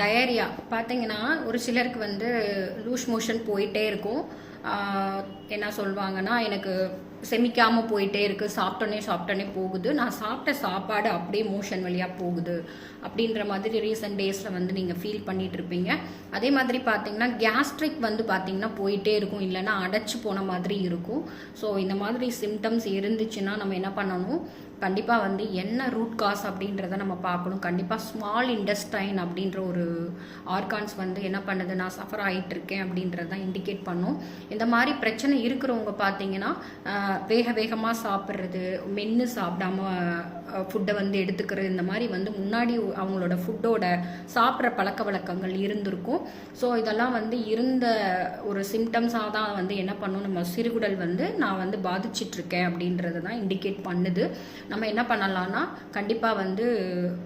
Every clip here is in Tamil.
டயரியா பார்த்தீங்கன்னா ஒரு சிலருக்கு வந்து லூஸ் மோஷன் போயிட்டே இருக்கும். என்ன சொல்லுவாங்கன்னா எனக்கு செமிக்காமல் போயிட்டே இருக்கு. சாப்பிட்டோன்னே சாப்பிட்டோன்னே போகுது. நான் சாப்பிட்ட சாப்பாடு அப்படியே மோஷன் வழியாக போகுது. அப்படின்ற மாதிரி ரீசெண்ட் டேஸில் வந்து நீங்கள் ஃபீல் பண்ணிட்டு இருப்பீங்க. அதே மாதிரி பார்த்தீங்கன்னா கேஸ்ட்ரிக் வந்து பார்த்தீங்கன்னா போயிட்டே இருக்கும். இல்லைன்னா அடைச்சு போன மாதிரி இருக்கும். ஸோ இந்த மாதிரி சிம்டம்ஸ் இருந்துச்சுன்னா நம்ம என்ன பண்ணணும்? கண்டிப்பாக வந்து என்ன ரூட் காஸ் அப்படின்றத நம்ம பார்க்கணும். கண்டிப்பாக ஸ்மால் இண்டஸ்டைன் அப்படின்ற ஒரு ஆர்கான்ஸ் வந்து என்ன பண்ணுது நான் சஃபர் ஆகிட்டு இருக்கேன் அப்படின்றத தான் இண்டிகேட் பண்ணும். இந்த மாதிரி பிரச்சனை இருக்கிறவங்க பார்த்தீங்கன்னா வேக வேகமாக சாப்பிட்றது மென்று சாப்பிடாம ஃபுட்டை வந்து எடுத்துக்கிறது இந்த மாதிரி வந்து முன்னாடி அவங்களோட ஃபுட்டோட சாப்பிட்ற பழக்க வழக்கங்கள் இருந்திருக்கும். ஸோ இதெல்லாம் வந்து இருந்த ஒரு சிம்டம்ஸாக தான் வந்து என்ன பண்ணும் நம்ம சிறுகுடல் வந்து நான் வந்து பாதிச்சிட்ருக்கேன் அப்படின்றத தான் இண்டிகேட் பண்ணுது. நம்ம என்ன பண்ணலாம்னா கண்டிப்பாக வந்து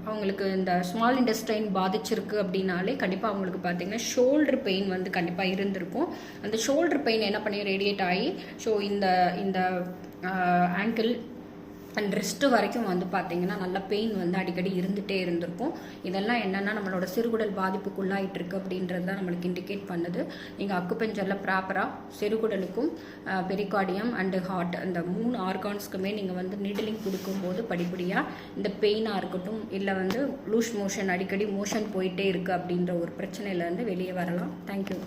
அவங்களுக்கு இந்த ஸ்மால் இண்டஸ்ட்ரைன் பாதிச்சிருக்கு அப்படின்னாலே கண்டிப்பாக அவங்களுக்கு பார்த்தீங்கன்னா ஷோல்டர் பெயின் வந்து கண்டிப்பாக இருந்திருக்கும். அந்த ஷோல்டர் பெயின் என்ன பண்ணி ரேடியேட் ஆகி ஸோ இந்த இந்த ஆங்கிள் அண்ட் ரிஸ்ட்டு வரைக்கும் வந்து பார்த்தீங்கன்னா நல்ல பெயின் வந்து அடிக்கடி இருந்துகிட்டே இருந்திருக்கும். இதெல்லாம் என்னென்னா நம்மளோட சிறுகுடல் பாதிப்புக்குள்ளாயிட்டு இருக்கு அப்படின்றது தான் நம்மளுக்கு இண்டிகேட் பண்ணுது. நீங்கள் அக்குபெஞ்சரில் ப்ராப்பராக சிறுகுடலுக்கும் பெரிகார்டியம் அண்டு ஹார்ட் அந்த மூணு ஆர்கான்ஸ்க்குமே நீங்கள் வந்து நீடிலிங் கொடுக்கும்போது படிப்படியாக இந்த பெயினாக இருக்கட்டும் இல்லை வந்து லூஸ் மோஷன் அடிக்கடி மோஷன் போயிட்டே இருக்குது அப்படின்ற ஒரு பிரச்சனையிலேருந்து வெளியே வரலாம். தேங்க்யூ